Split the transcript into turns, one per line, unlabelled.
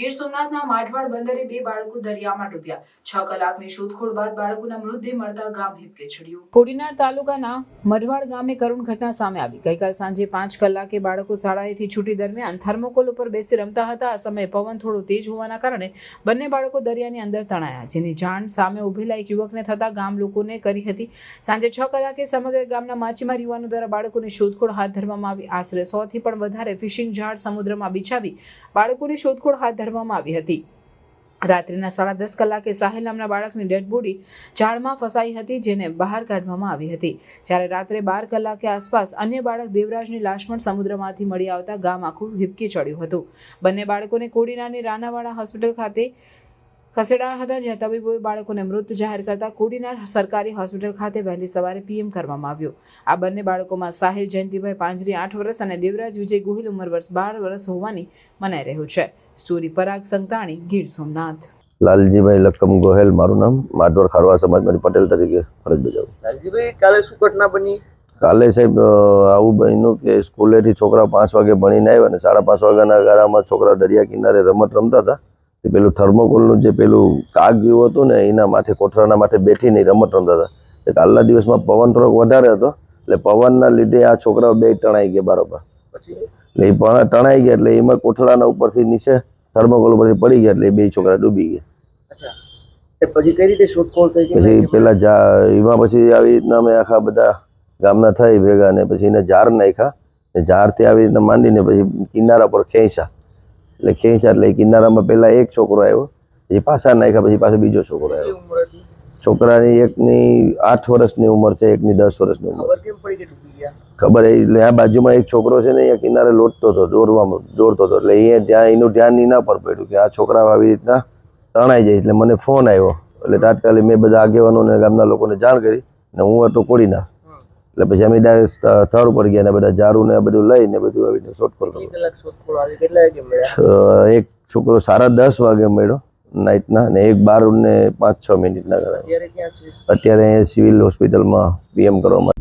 ગીર સોમનાથના માઠવાડ બંદરે બે બાળકો દરિયામાં ડૂબ્યા. છ કલાકની શોધખોળ બાદ બાળકોના મૃતદેહ મળતા ગામ હિપકે ચડ્યું કોડીનાર તાલુકાના મઢવાડ ગામે કરુણ ઘટના સામે આવી. ગઈકાલ સાંજે પાંચ કલાકે બાળકો શાળાએથી છૂટી દરમિયાન થર્મોકોલ ઉપર બેસી રમતા હતા. આ સમયે પવન થોડો તેજ હોવાના કારણે બંને બાળકો દરિયાની અંદર તણાયા. જેની જાણ સામે ઉભેલા એક યુવકને થતા ગામ લોકોને કરી હતી. સાંજે છ કલાકે સમગ્ર ગામના માછીમાર યુવાનો દ્વારા બાળકોની શોધખોળ હાથ ધરવામાં આવી. આશરે સો થી પણ વધારે ફિશિંગ ઝાડ સમુદ્રમાં બિછાવી બાળકોની શોધખોળ હાથ ધરવામાં આવી હતી. રાત્રિના સાડા દસ કલાકે સાહિલ નામના બાળકની ડેડ બોડી ઝાડમાં ફસાઈ હતી, જેને બહાર કાઢવામાં આવી હતી. જ્યારે રાત્રે બાર કલાકે આસપાસ અન્ય બાળક દેવરાજની લાશ પણ સમુદ્રમાંથી મળી આવતા ગામ આખું હિપકી ચડ્યું હતું. બંને બાળકોને કોડીનાની રાનાવાડા હોસ્પિટલ ખાતે ખસેડાયા હતા જ્યાં તબીબોએ બાળકોને મૃત જાહેર કરતા કોડીનાર સરકારી હોસ્પિટલ ખાતે વહેલી સવારે પીએમ કરવામાં આવ્યો. આ બંને બાળકોમાં સાહિલ જયંતિભાઈ પાંજરી આઠ વર્ષ અને દેવરાજ વિજય ગોહિલ ઉંમર વર્ષ બાર વર્ષ હોવાની મનાઈ રહ્યું છે. સ્ટોરી પરાગ સંતાણી ગીર સોમનાથ.
લાલજીભાઈ લક્કમ ગોહેલ મારું નામ માધવર ખારવા સમાજમાંથી પટેલ તરીકે ફરજ બજાવું.
લાલજીભાઈ કાલે શું ઘટના બની?
કાલે સાહેબ આવું બન્યું કે સ્કૂલેથી છોકરા પાંચ વાગે ભણીને આવ્યા અને સાડા પાંચ વાગ્યાના ગારામાં છોકરા દરિયા કિનારે રમત રમતા હતા. તે પેલું થર્મોકોલનું જે પેલું કાગ જેવું હતું ને એના માથે કોઠરાના માથે બેઠીને નહીં રમત રમતા હતા. એટલે કાલના દિવસમાં પવન થોડોક વધારે હતો એટલે પવનના લીધે આ છોકરાઓ બે ટણાઈ ગયા બરોબર. એટલે એ પણ ટણાઈ ગયા એટલે એમાં કોઠરાના ઉપરથી નીચે થર્મોકોલ ઉપરથી પડી ગયા એટલે બે છોકરા ડૂબી ગયા.
પછી કઈ રીતે શોધખોળ થઈ
પછી પેલા એમાં પછી આવી રીતના અમે આખા બધા ગામના થઈ ભેગા ને પછી એને ઝાર નાખ્યા. ઝાડથી આવી રીતના માંડીને પછી કિનારા પર ખેંચ્યા. એટલે ખેંચા એટલે એ કિનારામાં પહેલાં એક છોકરો આવ્યો પછી પાછા નાખ્યા પછી પાછો બીજો છોકરો આવ્યો. છોકરાની એકની આઠ વર્ષની ઉંમર છે એકની દસ વર્ષની ઉંમર
ખબર
એ એટલે આ બાજુમાં એક છોકરો છે ને અહીંયા કિનારે લોટતો હતો દોરવામાં દોરતો હતો. એટલે અહીંયા ત્યાં એનું ધ્યાન એના પર પડ્યું કે આ છોકરા આવી રીતના તણાઈ જાય. એટલે મને ફોન આવ્યો. એટલે તાત્કાલિક મેં બધા આગેવાનોને ગામના લોકોને જાણ કરી ને હું હતો કોડીના. એટલે પછી અમે ડાયરેક્ટ સ્થળ ઉપર ગયા ને બધા જારું ને બધું લઈને બધું આવી રીતે શોધખોળ કર્યું એક છોકરો સાડા દસ વાગે મળ્યો નાઇટના ને એક બાર ને પાંચ છ મિનિટના
અત્યારે
અત્યારે અહીંયા સિવિલ હોસ્પિટલમાં પીએમ કરવામાં